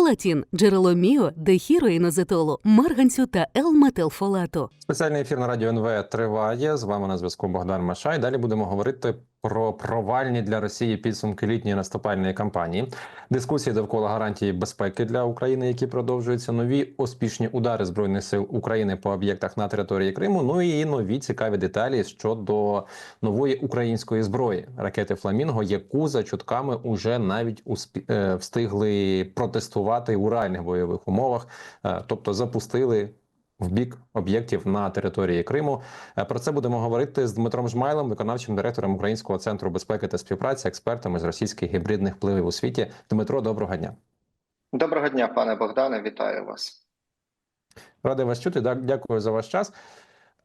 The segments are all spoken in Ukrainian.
Фолатін – джерело міо, дехіроїнозетолу, марганцю та Л-метилфолату. Спеціальний ефір на радіо НВ триває. З вами на зв'язку Богдан Машай. Далі будемо говорити про провальні для Росії підсумки літньої наступальної кампанії, дискусії довкола гарантії безпеки для України, які продовжуються, нові успішні удари збройних сил України по об'єктах на території Криму. Ну і нові цікаві деталі щодо нової української зброї. Ракети Фламінго, яку за чутками уже навіть успі... е, встигли протестувати у реальних бойових умовах, Е, тобто запустили в бік об'єктів на території Криму. Е, Про це будемо говорити з Дмитром Жмайлом, виконавчим директором Українського центру безпеки та співпраці, експертами з російських гібридних впливів у світі. Дмитро, доброго дня. Доброго дня, пане Богдане. Вітаю вас. Радий вас чути. Дякую за ваш час.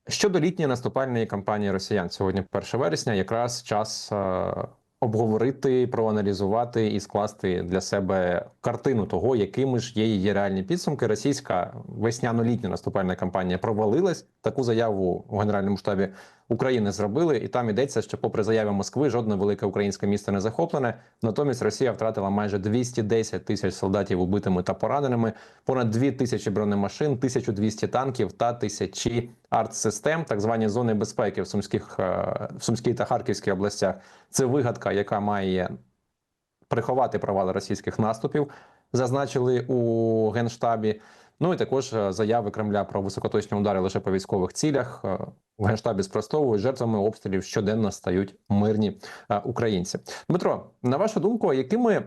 Щодо літньої наступальної кампанії росіян сьогодні, 1 вересня, якраз час е, обговорити, проаналізувати і скласти для себе картину того, якими ж є її реальні підсумки. Російська весняно-літня наступальна кампанія провалилась. Таку заяву у генеральному штабі України зробили, і там йдеться, що, попри заяви Москви, жодне велике українське місто не захоплене. Натомість Росія втратила майже 210 тисяч солдатів убитими та пораненими, понад 2 тисячі бронемашин, 1200 танків та тисячі артсистем, так звані зони безпеки в Сумських е, в Сумській та Харківській областях. Це вигадка, яка має приховати провали російських наступів, зазначили у генштабі. Ну і також е, заяви Кремля про високоточні удари лише по військових цілях. Е, В генштабі спростовують жертвами обстрілів щоденно стають мирні е, українці. Дмитро, на вашу думку, якими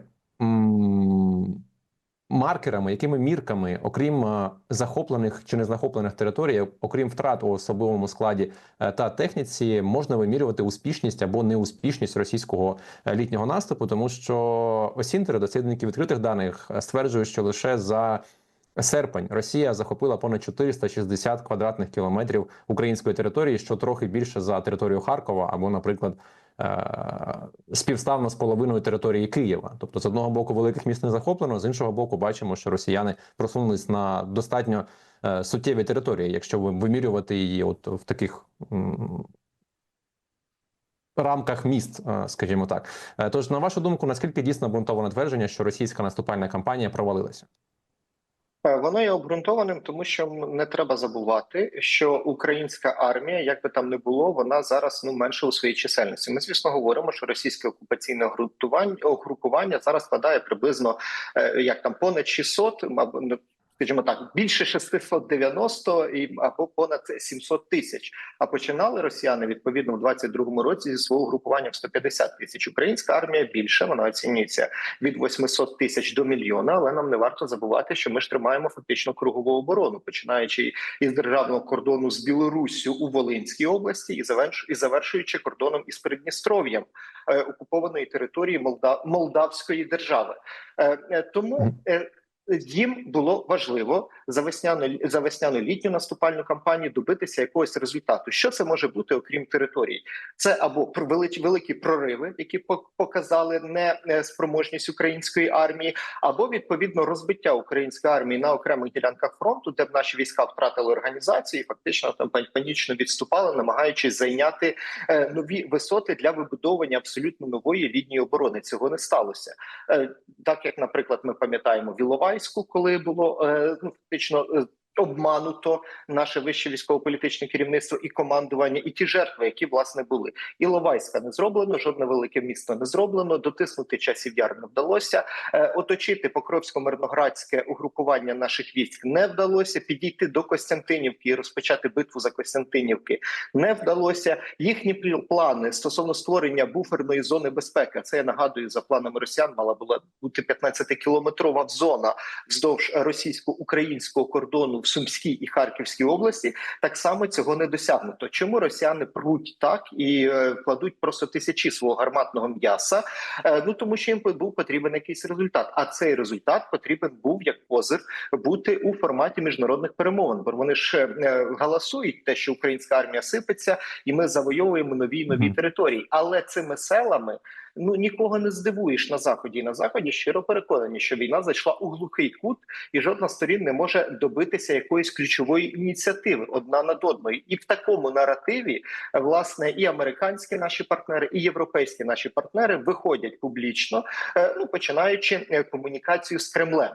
маркерами, якими мірками, окрім захоплених чи не захоплених територій, окрім втрат у особовому складі та техніці, можна вимірювати успішність або неуспішність російського літнього наступу, тому що осінтери, дослідники відкритих даних, стверджують, що лише за серпень Росія захопила понад 460 квадратних кілометрів української території, що трохи більше за територію Харкова або, наприклад, е, співставно з половиною території Києва. Тобто, з одного боку, великих міст не захоплено, з іншого боку, бачимо, що росіяни просунулись на достатньо е, суттєві території, якщо ви- вимірювати її, от в таких. Рамках міст, е, скажімо так, тож на вашу думку, наскільки дійсно обґрунтоване твердження, що російська наступальна кампанія провалилася? Е, Воно є обґрунтованим, тому що не треба забувати, що українська армія, як би там не було, вона зараз ну менше у своїй чисельності. Ми звісно говоримо, що російське окупаційне групування зараз складає приблизно е, як там понад 600, або скажімо так, більше 690 і або понад 700 тисяч. А починали росіяни відповідно в 22-му році зі свого групування в 150 тисяч. Українська армія більше вона оцінюється від 800 тисяч до мільйона. Але нам не варто забувати, що ми ж тримаємо фактично кругову оборону, починаючи із державного кордону з Білоруссю у Волинській області і і завершуючи кордоном із Придністров'ям е, окупованої території Молда... Молдавської держави. Е, е, тому. Їм було важливо за весняну за літню наступальну кампанію добитися якогось результату. Що це може бути, окрім територій? Це або великі прориви, які пок- показали не е, української армії, або відповідно розбиття української армії на окремих ділянках фронту, де б наші війська втратили організацію, і фактично там панічно відступали, намагаючись зайняти е, нові висоти для вибудовування абсолютно нової лінії оборони. Цього не сталося. Е, так як, наприклад, ми пам'ятаємо в Іловайську, коли було е, ну, фактично. Обмануто наше вище військово-політичне керівництво і командування, і ті жертви, які власне були. Іловайська не зроблено, жодне велике місто не зроблено. Дотиснути часів яр не вдалося. Е, оточити Покровсько-Мирноградське угрупування наших військ не вдалося. Підійти до Костянтинівки і розпочати битву за Костянтинівки не вдалося. Їхні плани стосовно створення буферної зони безпеки. Це я нагадую за планами росіян. Мала була бути 15-кілометрова зона вздовж російсько-українського кордону в Сумській і Харківській області. Так само цього не досягнуто. Чому росіяни пруть так і е, кладуть просто тисячі свого гарматного м'яса? Е, ну тому що їм був потрібен якийсь результат. А цей результат потрібен був як позив бути у форматі міжнародних перемовин. Бо вони ж е, галасують те, що українська армія сипеться, і ми завойовуємо нові нові території. Але цими селами ну нікого не здивуєш на заході. І на заході щиро переконані, що війна зайшла у глухий кут, і жодна сторін не може добитися якоїсь ключової ініціативи одна над одною. І в такому наративі е, власне і американські наші партнери, і європейські наші партнери виходять публічно, е, ну починаючи е, комунікацію з Кремлем.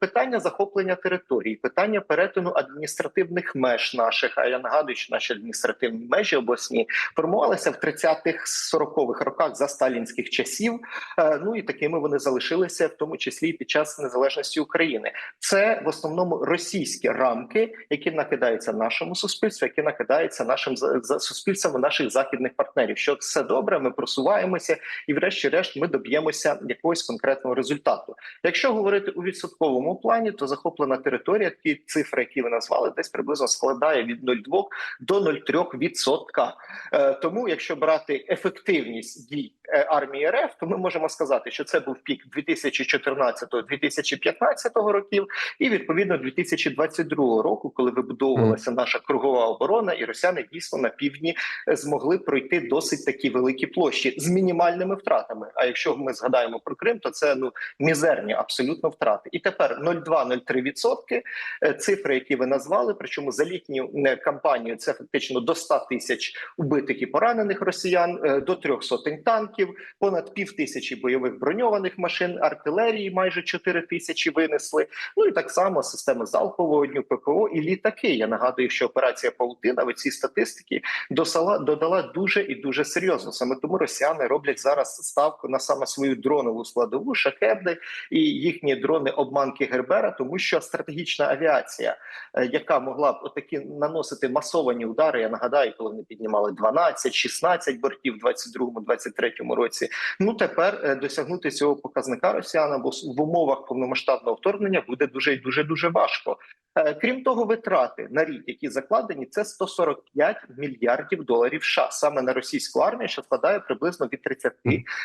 Питання захоплення територій, питання перетину адміністративних меж наших. А я нагадую, що наші адміністративні межі обласні формувалися в 30-х, 40-х роках за сталінських часів. Е, Ну і такими вони залишилися, в тому числі і під час незалежності України. Це в основному російські рамки, які накидаються нашому суспільству, які накидаються нашим за наших західних партнерів. Що все добре, ми просуваємося, і, врешті-решт, ми доб'ємося якогось конкретного результату. Якщо говорити у відсотковому плані, то захоплена територія, ті цифри, які ви назвали, десь приблизно складає від 0,2 до 0,3 відсотка. Е, Тому, якщо брати ефективність дій армії РФ, то ми можемо сказати, що це був пік 2014-2015 років, і відповідно 2022 року, коли вибудовувалася наша кругова оборона, і росіяни дійсно на півдні е, змогли пройти досить такі великі площі з мінімальними втратами. А якщо ми згадаємо про Крим, то це ну мізерні абсолютно втрати. І тепер 0,2-0,3 відсотки е, цифри, які ви назвали. Причому за літню е, кампанію це фактично до 100 тисяч убитих і поранених росіян, е, до трьох сотень танків, понад пів тисячі бойових броньованих машин, артилерії майже 4 тисячі винесли. Ну і так само системи залпового вогню, ППО і літаки. Я нагадую, що операція Паутина в цій статистики досала додала дуже і дуже серйозно. Саме тому росіяни роблять зараз ставку на саме свою дронову складову шахеди і їхні дрони обманки Гербера, тому що стратегічна авіація, е, яка могла б отакі наносити масовані удари. Я нагадаю, коли вони піднімали 12-16 бортів в 22-23 році. Ну тепер е, досягнути цього показника росіянам в умовах повномасштабного вторгнення буде дуже дуже дуже важко. Е, Крім того, витрати на рік, які закладені, це 145 мільярдів доларів США саме на російську армію, що складає приблизно від 30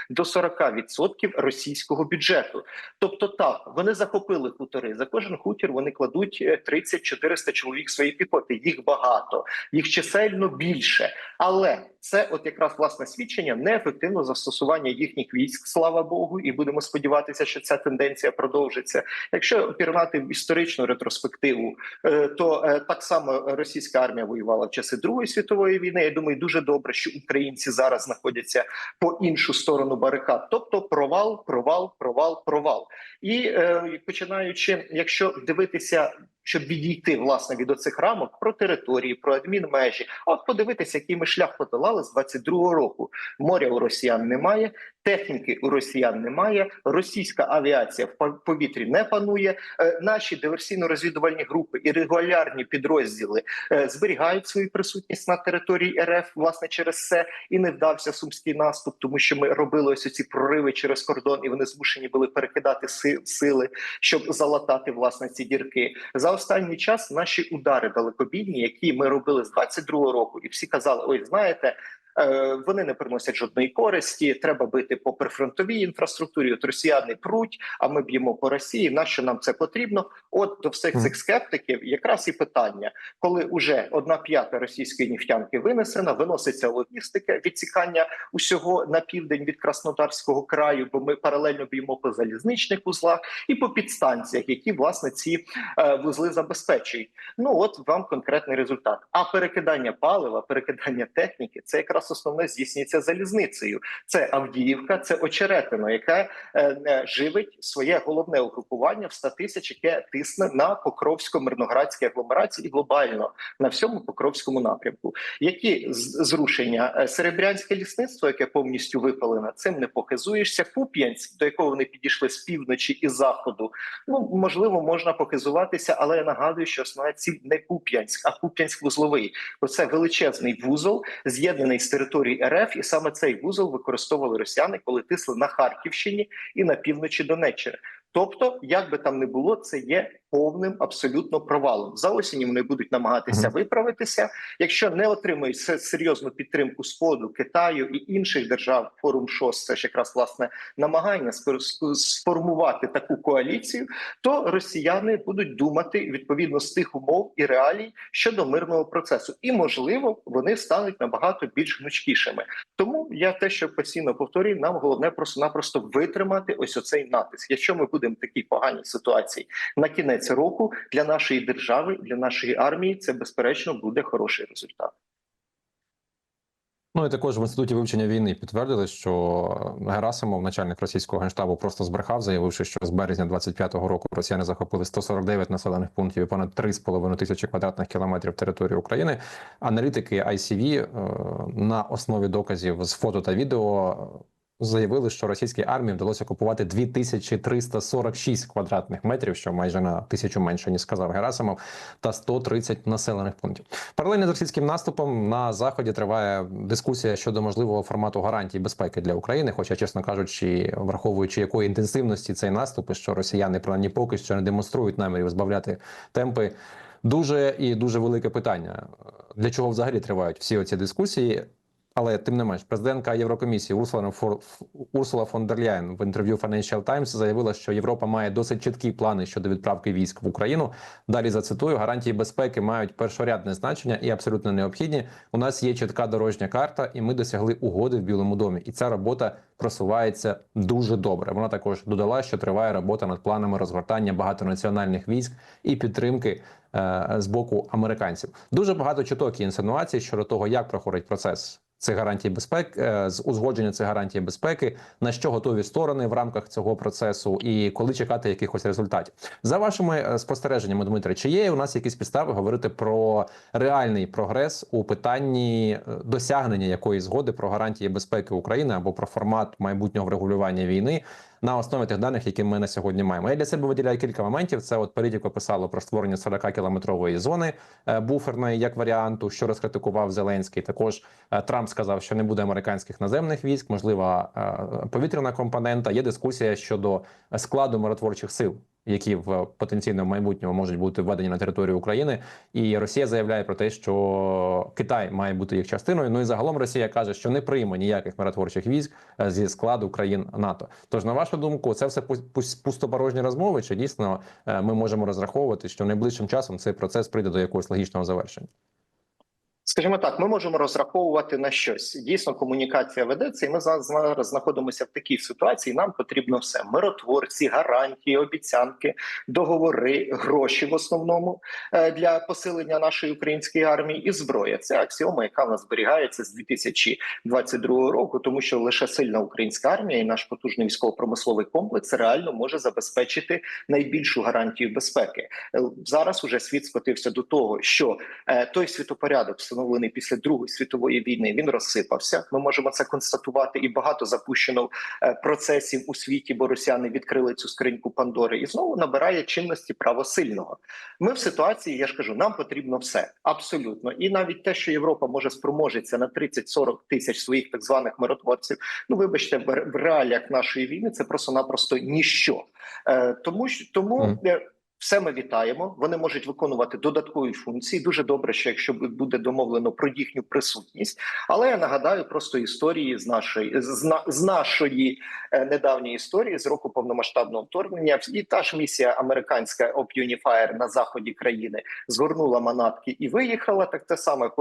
до 40 відсотків російського бюджету. Тобто, так вони захопили хутори. За кожен хутір вони кладуть е, 30-400 чоловік своєї піхоти. Їх багато, їх чисельно більше, але це от якраз власне свідчення неефективного застосування їхніх військ, слава Богу, і будемо сподіватися, що ця тенденція продовжиться. Якщо пірнати історичну ретроспективу, е, то е, так само російська армія воювала в часи Другої світової війни. Я думаю, дуже добре, що українці зараз знаходяться по іншу сторону барикад. Тобто провал, провал, провал, провал. І е, починаючи, якщо дивитися. Щоб відійти власне від оцих рамок про території, про адмінмежі, а от подивитися, який ми шлях подолали з 22-го року. Моря у росіян немає, техніки у росіян немає. Російська авіація в повітрі не панує. Е, Наші диверсійно-розвідувальні групи і регулярні підрозділи е, зберігають свою присутність на території РФ, власне, через це і не вдався сумський наступ, тому що ми робили ось ці прориви через кордон, і вони змушені були перекидати си- сили, щоб залатати власне ці дірки. За останній час наші удари далекобійні, які ми робили з 22-го року, і всі казали: ой, знаєте. Е, Вони не приносять жодної користі. Треба бити по прифронтовій інфраструктурі. От росіяни пруть, а ми б'ємо по Росії. Нащо нам це потрібно? От до всіх цих скептиків якраз і питання, коли уже одна п'ята російської нефтянки винесена, виноситься логістика, відсікання усього на південь від Краснодарського краю, бо ми паралельно б'ємо по залізничних вузлах і по підстанціях, які власне ці е, вузли забезпечують. Ну от вам конкретний результат. А перекидання палива, перекидання техніки це якраз основне здійснюється залізницею. Це Авдіївка, це Очеретино, яке е, живить своє головне угрупування в 100 тисяч, яке тисне на Покровсько-Мирноградській агломерації і глобально на всьому Покровському напрямку. Які зрушення Е, серебрянське лісництво, яке повністю випалене, цим не похизуєшся. Куп'янськ, до якого вони підійшли з півночі і заходу. Ну можливо, можна похизуватися, але я нагадую, що основна ціль не Куп'янськ, а Куп'янськ вузловий. Бо це величезний вузол, з'єднаний з території РФ, і саме цей вузол використовували росіяни, коли тисли на Харківщині і на півночі Донеччини. Тобто, як би там не було, це є повним абсолютно провалом. За осінь вони будуть намагатися виправитися. Якщо не отримають серйозну підтримку Сходу, Китаю і інших держав, форум ШОС, це ж якраз власне намагання сформувати таку коаліцію, то росіяни будуть думати відповідно з тих умов і реалій щодо мирного процесу, і можливо вони стануть набагато більш гнучкішими. Тому я те, що постійно повторюю, нам головне просто-напросто витримати ось оцей натиск. Якщо ми будемо в такій поганій ситуації на кінець року для нашої держави, для нашої армії, це безперечно буде хороший результат. Ну і також в інституті вивчення війни підтвердили, що Герасимов, начальник російського генштабу, просто збрехав, заявивши, що з березня 25-го року росіяни захопили 149 населених пунктів і понад 3,5 тисячі квадратних кілометрів території України. Аналітики ICV е, на основі доказів з фото та відео. Заявили, що російській армії вдалося окупувати 2346 квадратних метрів, що майже на тисячу менше ніж сказав Герасимов, та 130 населених пунктів. Паралельно з російським наступом на заході триває дискусія щодо можливого формату гарантій безпеки для України. Хоча, чесно кажучи, враховуючи якої інтенсивності цей наступ, і що росіяни принаймні поки що не демонструють намірів збавляти темпи. Дуже і дуже велике питання для чого взагалі тривають всі оці дискусії. Але тим не менш, президентка Єврокомісії Урсула. Урсула фон дер Ляєн в інтерв'ю Financial Times заявила, що Європа має досить чіткі плани щодо відправки військ в Україну. Далі зацитую: гарантії безпеки мають першорядне значення і абсолютно необхідні. У нас є чітка дорожня карта, і ми досягли угоди в Білому домі. І ця робота просувається дуже добре. Вона також додала, що триває робота над планами розгортання багатонаціональних військ і підтримки е, з боку американців. Дуже багато чуток і інсинуацій щодо того, як проходить процес цих гарантій безпеки, е, з узгодження цих гарантій безпеки, на що готові сторони в рамках цього процесу, і коли чекати якихось результатів. За вашими е, спостереженнями, Дмитре, чи є у нас якісь підстави говорити про реальний прогрес у питанні е, досягнення якоїсь згоди про гарантії безпеки України або про формат майбутнього врегулювання війни? На основі тих даних, які ми на сьогодні маємо, я для себе виділяю кілька моментів. Це от політико писало про створення 40 кілометрової зони е, буферної як варіанту, що розкритикував Зеленський. Також е, Трамп сказав, що не буде американських наземних військ, можлива е, повітряна компонента. Є дискусія щодо складу миротворчих сил. Які в потенційному майбутньому можуть бути введені на територію України, і Росія заявляє про те, що Китай має бути їх частиною. Ну і загалом Росія каже, що не прийме ніяких миротворчих військ е, зі складу країн НАТО. Тож, на вашу думку, це все пу- пу- пустопорожні розмови? Чи дійсно е, ми можемо розраховувати, що найближчим часом цей процес прийде до якогось логічного завершення? Скажімо так, ми можемо розраховувати на щось. Дійсно, комунікація ведеться, і ми за- зараз знаходимося в такій ситуації. Нам потрібно все: миротворці, гарантії, обіцянки, договори, гроші в основному е, для посилення нашої української армії і зброя. Це аксіома, яка в нас зберігається з 2022 року, тому що лише сильна українська армія і наш потужний військово-промисловий комплекс реально може забезпечити найбільшу гарантію безпеки. Е, Зараз уже світ скотився до того, що е, той світопорядок, встановлений після Другої світової війни, він розсипався. Ми можемо це констатувати, і багато запущено е, процесів у світі, бо росіяни відкрили цю скриньку Пандори, і знову набирає чинності право сильного. Ми в ситуації, я ж кажу, нам потрібно все абсолютно, і навіть те, що Європа може спроможеться на 30-40 тисяч своїх так званих миротворців. Ну вибачте, в реаліях нашої війни це просто-напросто ніщо. Е, тому що тому. Мгм. Все ми вітаємо. Вони можуть виконувати додаткові функції. Дуже добре, що якщо буде домовлено про їхню присутність. Але я нагадаю просто історії з нашої з, з нашої е, недавньої історії з року повномасштабного вторгнення. І та ж місія американська Unifier на заході країни згорнула манатки і виїхала. Так те саме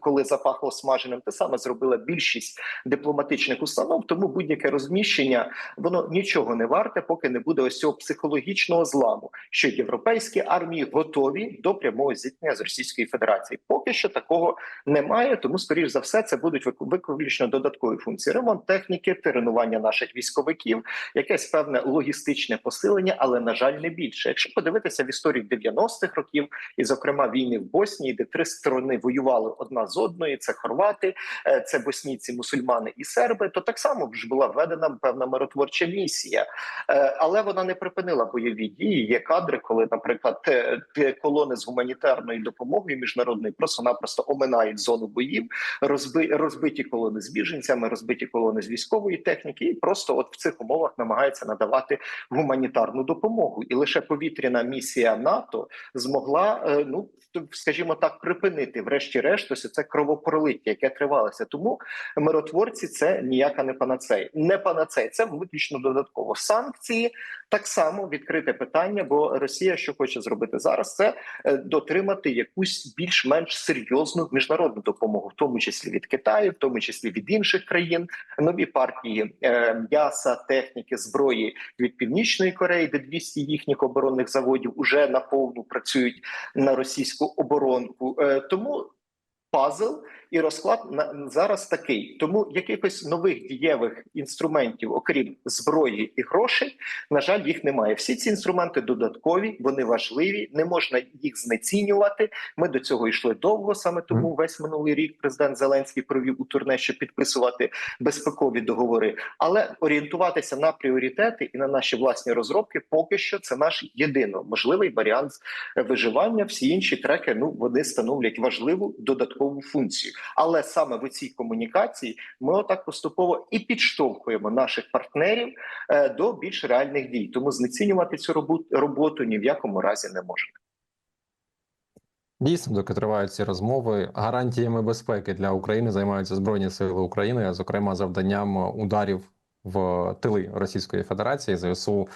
коли запахло смаженим, те саме зробила більшість дипломатичних установ. Тому будь-яке розміщення воно нічого не варте, поки не буде ось цього психологічного зламу, що європейські армії готові до прямого зіткнення з Російської Федерації. Поки що такого немає, тому скоріш за все це будуть вик- виключно додаткові функції: ремонт техніки, тренування наших військовиків, якесь певне логістичне посилення, але на жаль, не більше. Якщо подивитися в історію 90-х років, і зокрема війни в Боснії, де три сторони воювали одна з одної: це хорвати, е, це боснійці, мусульмани і серби, то так само ж була введена певна миротворча місія, Е, але вона не припинила бойові дії. Є кадри коли, наприклад, те, те колони з гуманітарною допомогою міжнародною просто-напросто оминають зону боїв, розби, розбиті колони з біженцями, розбиті колони з військової техніки, і просто от в цих умовах намагаються надавати гуманітарну допомогу. І лише повітряна місія НАТО змогла, е, ну скажімо так, припинити, врешті-решт, ось це кровопролиття, яке тривалося. Тому миротворці це ніяка не панацея. Не панацея, це виключно додатково. Санкції так само відкрите питання, бо Росія, що хоче зробити зараз, це е, дотримати якусь більш-менш серйозну міжнародну допомогу, в тому числі від Китаю, в тому числі від інших країн. Нові партії е, м'яса, техніки, зброї від північної Кореї, де 200 їхніх оборонних заводів уже наповну працюють на російську оборонку. Е, тому пазл і розклад на зараз такий. Тому якихось нових дієвих інструментів, окрім зброї і грошей, на жаль, їх немає. Всі ці інструменти додаткові, вони важливі, не можна їх знецінювати. Ми до цього йшли довго. Саме тому весь минулий рік президент Зеленський провів у турне, щоб підписувати безпекові договори. Але орієнтуватися на пріоритети і на наші власні розробки, поки що це наш єдино можливий варіант виживання. Всі інші треки ну вони становлять важливу додаткову функцію. Але саме в цій комунікації ми отак поступово і підштовхуємо наших партнерів е, до більш реальних дій. Тому знецінювати цю роботу, ні в якому разі не можна. Дійсно, доки тривають ці розмови, гарантіями безпеки для України займаються Збройні Сили України, зокрема завданням ударів в тили Російської Федерації. ЗСУ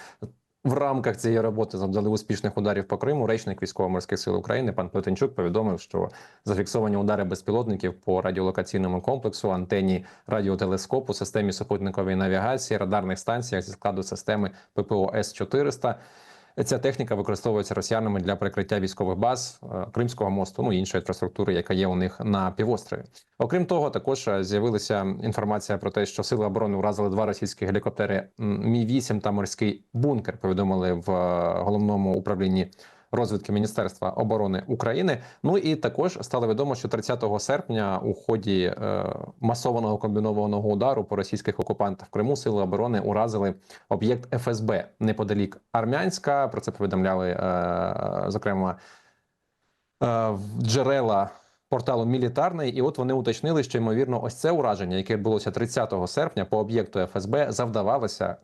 в рамках цієї роботи завдали успішних ударів по Криму. Речник військово-морських сил України пан Плетенчук повідомив, що зафіксовані удари безпілотників по радіолокаційному комплексу, антенні радіотелескопу, системі супутникової навігації, радарних станціях зі складу системи ППО С 400 Ця техніка використовується росіянами для прикриття військових баз е, Кримського мосту, ну іншої інфраструктури, яка є у них на півострові. Окрім того, також е, з'явилася інформація про те, що сили оборони вразили два російські гелікоптери Мі 8 та морський бункер. Повідомили в е, головному управлінні розвідки Міністерства оборони України. Ну і також стало відомо, що 30 серпня у ході е, масованого комбінованого удару по російських окупантах в Криму сили оборони уразили об'єкт ФСБ неподалік Армянська. Про це повідомляли е, зокрема е, джерела. Порталу мілітарний, і от вони уточнили, що ймовірно, ось це ураження, яке відбулося 30 серпня по об'єкту ФСБ, завдавалося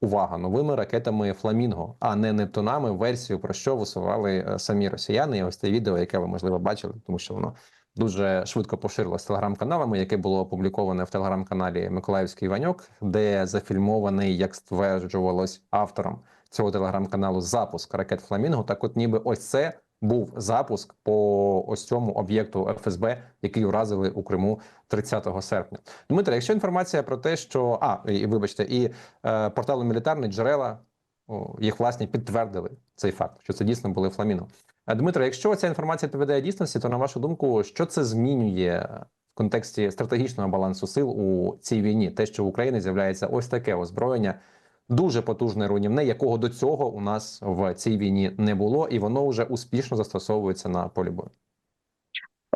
увага новими ракетами Фламінго, а не Нептунами. Версію про що висували е, самі росіяни. І ось це відео, яке ви можливо бачили, тому що воно дуже швидко поширилось телеграм-каналами, яке було опубліковане в телеграм-каналі Миколаївський Іваньок, де зафільмований, як стверджувалось автором цього телеграм-каналу, запуск ракет Фламінго. Так, от ніби ось це був запуск по ось цьому об'єкту ФСБ, який уразили у Криму 30 серпня. Дмитро, якщо інформація про те, що а і вибачте, і е, порталу мілітарні джерела о, їх власні підтвердили цей факт, що це дійсно були фламіно. Е, Дмитро, якщо ця інформація відповідає дійсності, то на вашу думку, що це змінює в контексті стратегічного балансу сил у цій війні? Те, що в Україні з'являється ось таке озброєння дуже потужне руйнівне, якого до цього у нас в цій війні не було, і воно вже успішно застосовується на полі бою.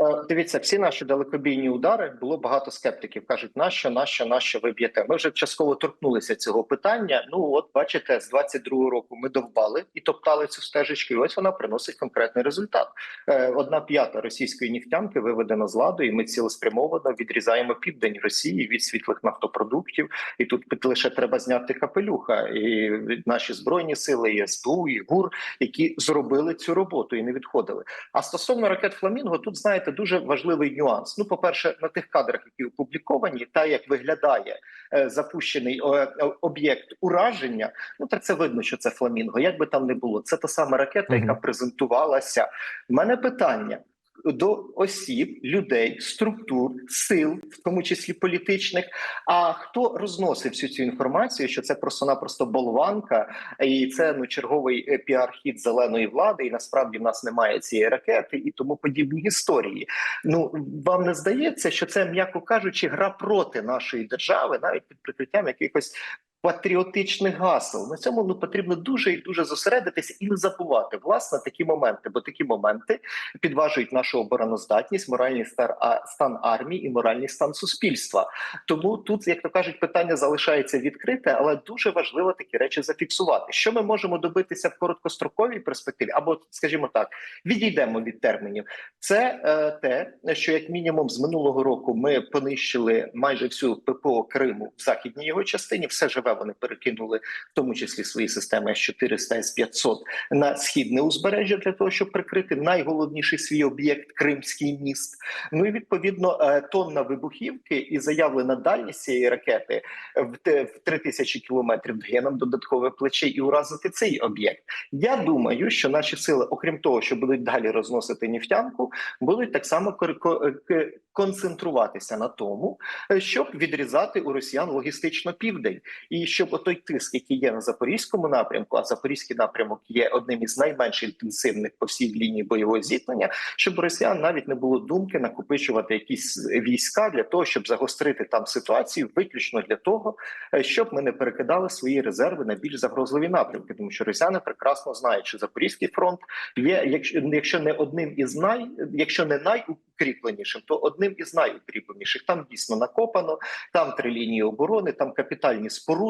Е, Дивіться, всі наші далекобійні удари було багато скептиків. кажуть, нащо, нащо, нащо ви б'єте? Ми вже частково торкнулися цього питання. Ну от бачите, з 22-го року ми довбали і топтали цю стежечку. і Ось вона приносить конкретний результат. Е, Одна п'ята російської нефтянки виведена з ладу, і ми цілеспрямовано відрізаємо південь Росії від світлих нафтопродуктів. І тут лише треба зняти капелюха. І наші збройні сили, і СБУ, і ГУР, які зробили цю роботу і не відходили. А стосовно ракет Фламінго, тут знаєте дуже важливий нюанс. Ну, по перше, на тих кадрах, які опубліковані, та як виглядає е, запущений е, об'єкт ураження, ну так це видно, що це фламінго. Як би там не було, це та сама ракета, яка презентувалася. У мене питання. До осіб, людей, структур, сил, в тому числі політичних. А хто розносив всю цю інформацію? Що це просто-напросто болванка, і це ну черговий е, піар-хід зеленої влади, і насправді в нас немає цієї ракети і тому подібні історії. Ну вам не здається, що це, м'яко кажучи, гра проти нашої держави, навіть під прикриттям якихось патріотичних гасел. На цьому ну потрібно дуже і дуже зосередитися і не забувати власне такі моменти, бо такі моменти підважують нашу обороноздатність, моральний стар стан армії і моральний стан суспільства. Тому тут, як то кажуть, питання залишається відкрите, але дуже важливо такі речі зафіксувати. Що ми можемо добитися в короткостроковій перспективі, або скажімо так, відійдемо від термінів. Це е, те, що як мінімум з минулого року ми понищили майже всю ППО Криму в західній його частині. Все живе вони перекинули, в тому числі свої системи С-400, С-500 на східне узбережжя для того, щоб прикрити найголовніший свій об'єкт Кримський міст. Ну і відповідно е, тонна вибухівки і заявлена дальність цієї ракети в те- в 3000 кілометрів дає нам додаткове плече і уразити цей об'єкт. Я думаю, що наші сили, окрім того, що будуть далі розносити нефтянку, будуть так само кор- концентруватися на тому, е, щоб відрізати у росіян логістично південь, і щоб отой тиск, який є на запорізькому напрямку, а запорізький напрямок є одним із найменш інтенсивних по всій лінії бойового зіткнення, щоб росіян навіть не було думки накопичувати якісь війська для того, щоб загострити там ситуацію, виключно для того, е, щоб ми не перекидали свої резерви на більш загрозливі напрямки, тому що росіяни прекрасно знають, що запорізький фронт є, якщо якщо не одним із най, якщо не найукріпленішим, то одним із найукріпленіших. Там дійсно накопано, там три лінії оборони, там капітальні споруди,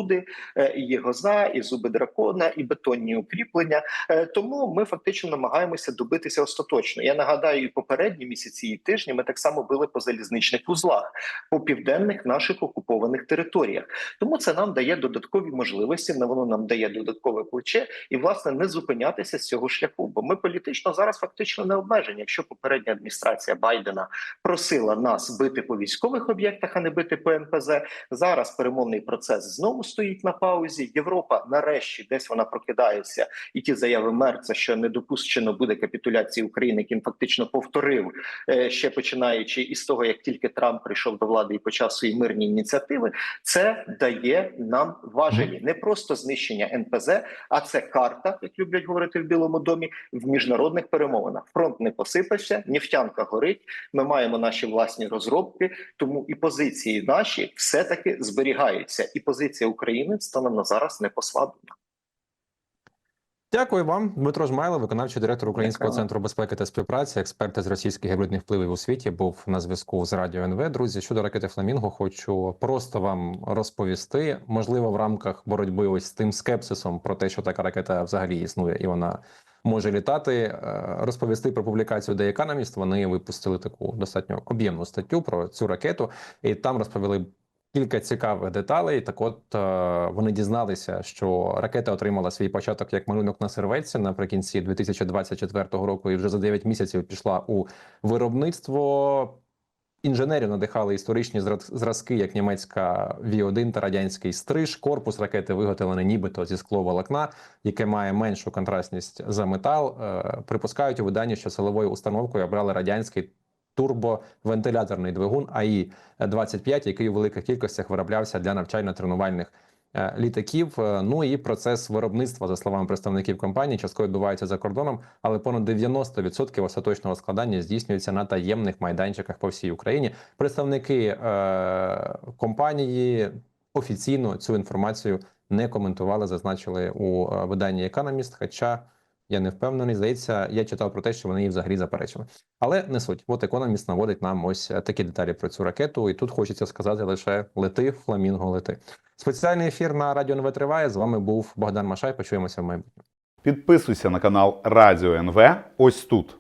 е, і гоза, і зуби дракона, і бетонні укріплення. Е, Тому ми фактично намагаємося добитися остаточно. Я нагадаю, і попередні місяці і тижні ми так само били по залізничних вузлах, по південних наших окупованих територіях. Тому це нам дає додаткові можливості, воно нам дає додаткове плече, і власне не зупинятися з цього шляху. Бо ми політично зараз фактично не обмежені. Якщо попередня адміністрація Байдена просила нас бити по військових об'єктах, а не бити по НПЗ, зараз перемовний процес знову стоїть на паузі. Європа нарешті десь вона прокидається, і ті заяви Мерца, що не допущено буде капітуляції України, яким фактично повторив е, ще починаючи із того, як тільки Трамп прийшов до влади і почав свої мирні ініціативи, це дає нам важелі не просто знищення НПЗ, а це карта, як люблять говорити в Білому домі, в міжнародних перемовинах. Фронт не посипався, нефтянка горить. Ми маємо наші власні розробки, тому і позиції наші все таки зберігаються, і позиція України станом на зараз не послаблена. Дякую вам, Дмитро Жмайло, виконавчий директор Українського Дякую. центру безпеки та співпраці, експерт з російських гібридних впливів у світі, був на зв'язку з радіо НВ. Друзі, щодо ракети Фламінго, хочу просто вам розповісти. Можливо, в рамках боротьби ось з тим скепсисом про те, що така ракета взагалі існує, і вона може літати. е, Розповісти про публікацію The Economist. Вони випустили таку достатньо об'ємну статтю про цю ракету, і там розповіли кілька цікавих деталей. Так, от е, вони дізналися, що ракета отримала свій початок як малюнок на серветці наприкінці 2024 року, і вже за 9 місяців пішла у виробництво. Інженерів надихали історичні зраз- зразки, як німецька Ві-1 та радянський стриж. Корпус ракети виготовлений нібито зі скловолокна, яке має меншу контрастність за метал. Е, Припускають у виданні, що силовою установкою обрали радянський турбовентиляторний двигун АІ 25 який у великих кількостях вироблявся для навчально-тренувальних е, літаків. Е, Ну і процес виробництва, за словами представників компанії, частково відбувається за кордоном, але понад 90% остаточного складання здійснюється на таємних майданчиках по всій Україні. Представники е, компанії офіційно цю інформацію не коментували, зазначили у е, виданні Economist, Хоча я не впевнений, здається, я читав про те, що вони її взагалі заперечили. Але не суть. От економіст наводить нам ось е, такі деталі про цю ракету, і тут хочеться сказати лише лети, фламінго, лети. Спеціальний ефір на радіо НВ триває. З вами був Богдан Машай. Почуємося в майбутньому. Підписуйся на канал Радіо НВ ось тут.